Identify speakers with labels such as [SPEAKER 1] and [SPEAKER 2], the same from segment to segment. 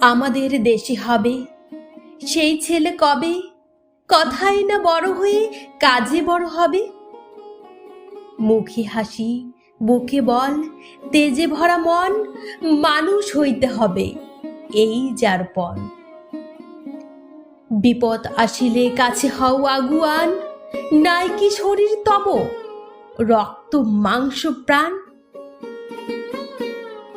[SPEAKER 1] আমাদের দেশে হবে। সেই ছেলে কবে? কথাই না বড় হয়ে কাজে বড় হবে? মুখে হাসি, বুকে বল, তেজে ভরা মন মানুষ হইতে হবে, এই যার পণ। বিপদ আসিলে কাছে হও আগুয়ান, নাই কি শরীর তব? রক্ত, মাংস, প্রাণ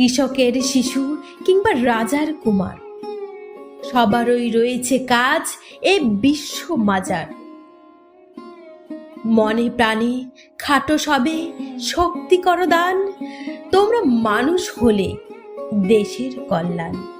[SPEAKER 1] কৃষকের শিশু কিংবা রাজার কুমার। সবারই রয়েছে কাজ এ বিশ্ব মাজার। মনে প্রাণে খাটো সবে শক্তি করদান তোমরা মানুষ হলে দেশের কল্যাণ।